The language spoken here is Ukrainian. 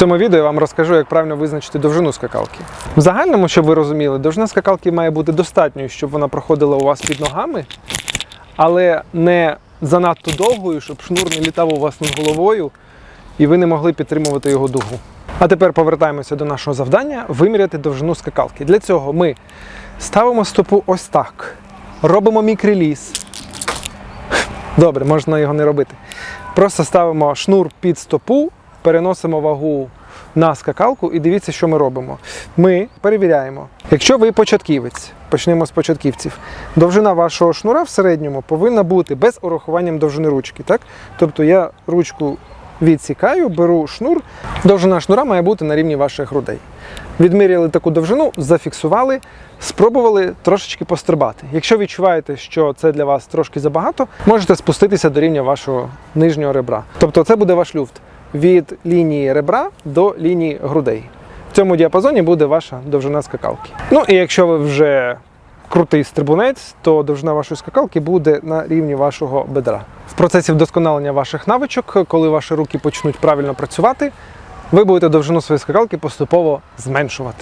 цьому відео я вам розкажу, як правильно визначити довжину скакалки. В загальному, щоб ви розуміли, довжина скакалки має бути достатньою, щоб вона проходила у вас під ногами, але не занадто довгою, щоб шнур не літав у вас над головою і ви не могли підтримувати його дугу. А тепер повертаємося до нашого завдання виміряти довжину скакалки. Для цього ми ставимо стопу ось так, робимо мікреліз. Добре, можна його не робити. Просто ставимо шнур під стопу, переносимо вагу на скакалку і дивіться, що ми робимо. Ми перевіряємо. Якщо ви початківець, почнемо з початківців, довжина вашого шнура в середньому повинна бути без урахуванням довжини ручки. Так? Тобто я ручку відсікаю, беру шнур. Довжина шнура має бути на рівні ваших грудей. Відміряли таку довжину, зафіксували, спробували трошечки пострибати. Якщо відчуваєте, що це для вас трошки забагато, можете спуститися до рівня вашого нижнього ребра. Тобто це буде ваш люфт від лінії ребра до лінії грудей. В цьому діапазоні буде ваша довжина скакалки. Ну і якщо ви вже крутий стрибунець, то довжина вашої скакалки буде на рівні вашого бедра. В процесі вдосконалення ваших навичок, коли ваші руки почнуть правильно працювати, ви будете довжину своєї скакалки поступово зменшувати.